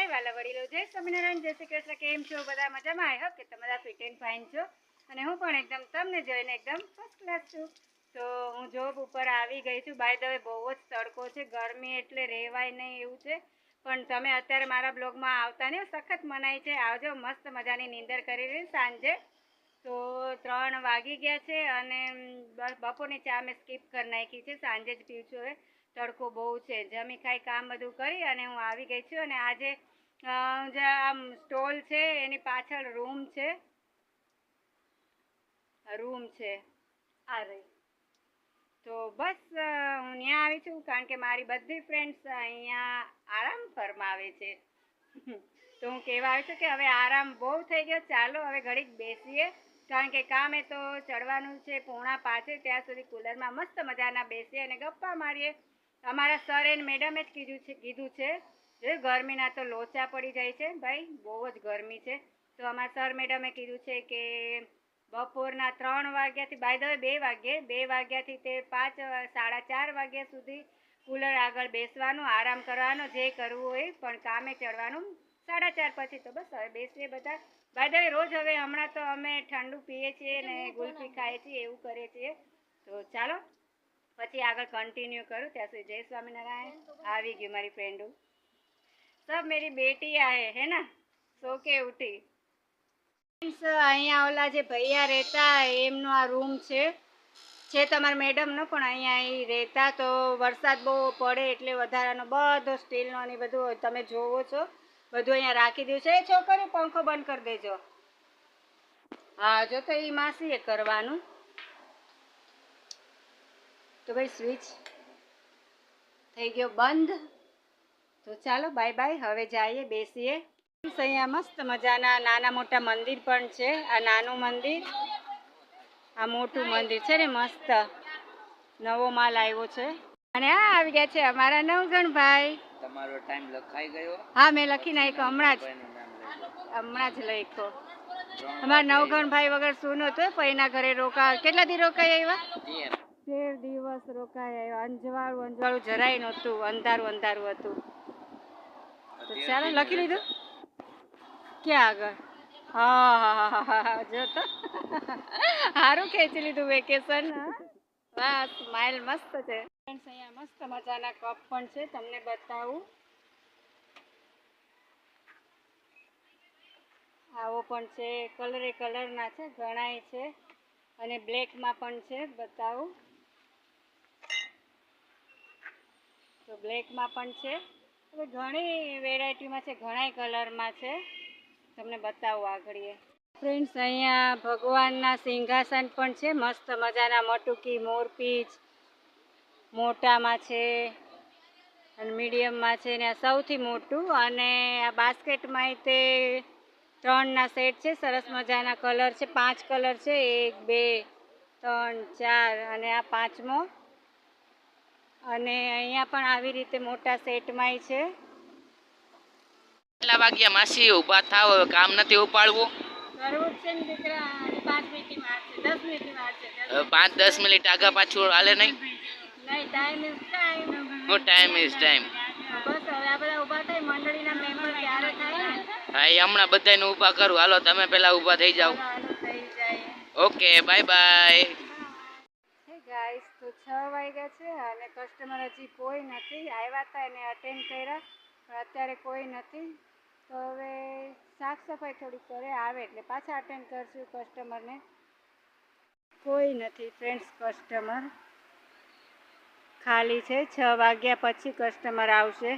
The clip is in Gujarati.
હાય વાલા વડીલો, જય સ્વામિનારાયણ, જય શ્રી કૃષ્ણ, કેમ છો? બધા મજામાં? આઈ હોપ કે તમે બધા ફિટ એન્ડ ફાઇન છો? અને હું પણ એકદમ, તમને જોઈને એકદમ ફર્સ્ટ ક્લાસ છું. તો હું જોબ ઉપર આવી ગઈ છું. બાય ધ બહુ જ તડકો છે, ગરમી એટલે રહેવાય નહીં એવું છે. પણ તમે અત્યારે મારા બ્લોગમાં આવતા ને સખત મનાય છે. આવજો, મસ્ત મજાની નીંદર કરી સાંજે. તો ત્રણ વાગી ગયા છે અને બપોરની ચા મેં સ્કીપ કરી નાખી છે. સાંજે જ પીવું છું હવે. તડકો બહુ છે. જમી ખાઈ કામ બધું કરી અને હું આવી ગઈ છું અને આજે જે આમ સ્ટોલ છે એની પાછળ રૂમ છે. રૂમ છે. આ રહી તો બસ હું ત્યાં આવી છું કારણ કે મારી બધી ફ્રેન્ડ્સ અહીંયા આરામ ફરમાવે છે. તો હું કહેવા આવી છું કે હવે આરામ બહુ થઈ ગયો. ચાલો હવે ઘડીક બેસીએ. કારણ કે કામે તો ચડવાનું છે, પૂણા પાસે ત્યાં સુધી કુલરમાં મસ્ત મજાના બેસીએ અને ગપ્પા મારીએ. અમારા સર એન્ડ મેડમે જ કીધું છે કીધું છે જો ગરમીના તો લોચા પડી જાય છે ભાઈ બહુ જ ગરમી છે. તો અમારા સર મેડમે કીધું છે કે બપોરના ત્રણ વાગ્યાથી બાય ધ બે વાગ્યે બે વાગ્યાથી તે પાંચ સાડા ચાર વાગ્યા સુધી કુલર આગળ બેસવાનું આરામ કરવાનો જે કરવું હોય પણ કામે ચડવાનું. સાડા ચાર પછી તો બસ હવે બેસીએ બધા. બાય રોજ હવે હમણાં તો અમે ઠંડુ પીએ છીએ ને ગુલફી ખાઈએ છીએ એવું કરીએ છીએ. તો ચાલો. પછી આગળ કન્ટિન્યુ કરું. ત્યાં સુધી જય સ્વામિનારાયણ. આવી ગયું મારી ફ્રેન્ડો સબ મેરી બેટી આહે હે ના? સો કે ઉઠી. અહીંયા ઓલા જે ભૈયા રહેતા એમનો આ રૂમ છે. છે તમારા મેડમનો પણ અહીંયા એ રહેતા, તો વરસાદ બહુ પડે એટલે વધારાનો બધો સ્ટીલનો ને બધું તમે જોવો છો. બધું અહીંયા રાખી દીધું છે. એ છોકરીઓ પંખો બંધ કરી દેજો. હા, જો તો એ માસીએ કરવાનું. તો ભાઈ સ્વિચ થઈ ગયો બંધ. તો ચાલો બાય બાય હવે જઈએ બેસીએ. અહીંયા મસ્ત મજાના નાના મોટા મંદિર પણ છે. આ નાનું મંદિર આ મોટું મંદિર છે ને મસ્ત. નવો માલ આવ્યો છે. અને આ આવી ગયા છે અમારા નવગણ ભાઈ. તમારો ટાઈમ લખાઈ ગયો. હા મેં લખી નાખ્યો હમણાં જ. હમણાં જ લખ્યો. અમારા નવગણ ભાઈ વગર શું નહોતું પૈના ઘરે રોકા કેટલા દી રોકાઈ આવ્યા? તેર. દિવસ રોકાયા અંજવાળું અંજવાળું જરાય નહોતું અંધારું અંધારું હતું. તો ચાલો લખી લીધું? ક્યાં આગળ? હા હા હા હા જો તો. સારું ખેંચી લીધું વેકેશન વાહ સ્માઇલ મસ્ત છે. Friends, અહીંયા મસ્ત મજાના કપ પણ છે તમને બતાવું. આવો પણ છે કલરે કલરના છે ઘણાય છે. અને બ્લેકમાં પણ છે બતાવું. બ્લેકમાં પણ છે. હવે ઘણી વેરાયટીમાં છે, ઘણાય કલરમાં છે. તમને બતાવું આગળ ફ્રેન્ડ્સ અહીંયા ભગવાનના સિંહાસન પણ છે, મસ્ત મજાના મટુકી, મોરપીચ, મોટામાં છે, અને મીડિયમમાં છે, ને આ સૌથી મોટું. અને આ બાસ્કેટમાં તે ત્રણના સેટ છે, સરસ મજાના કલર છે, પાંચ કલર છે, એક, બે, ત્રણ, ચાર, અને આ પાંચમો. અને અહીંયા પણ આવી રીતે મોટા સેટમાંય છે. કેટલા વાગ્યા માસી ઊભા થાવ હવે કામ નથી ઉપાડવું? કરવું છે ને દીકરા પાંચ મિનિટની વાર છે દસ મિનિટ છે પાંચ દસ મિનિટ આગા પાછું હાલે નહીં? નહીં ટાઈમ ઇઝ ટાઈમ હું ટાઈમ ઇઝ ટાઈમ બસ હવે આ બધા ઊભા થાય મંડળીના મેમ્બર ત્યારે થાય હા. એ હમણાં બધાને ઊભા કરું. હાલો તમે પહેલાં ઊભા થઈ જાઓ. ચાલો થઈ જાય. ઓકે બાય બાય છ વાગ્યા છે અને કસ્ટમર હજી કોઈ નથી. આવ્યા હતા એને અટેન્ડ કર્યા, પણ અત્યારે કોઈ નથી. તો હવે સાફ સફાઈ થોડીક કરે, આવે એટલે પાછા અટેન્ડ કરશું કસ્ટમરને કોઈ નથી ફ્રેન્ડ્સ કસ્ટમર ખાલી છે, છ વાગ્યા પછી કસ્ટમર આવશે.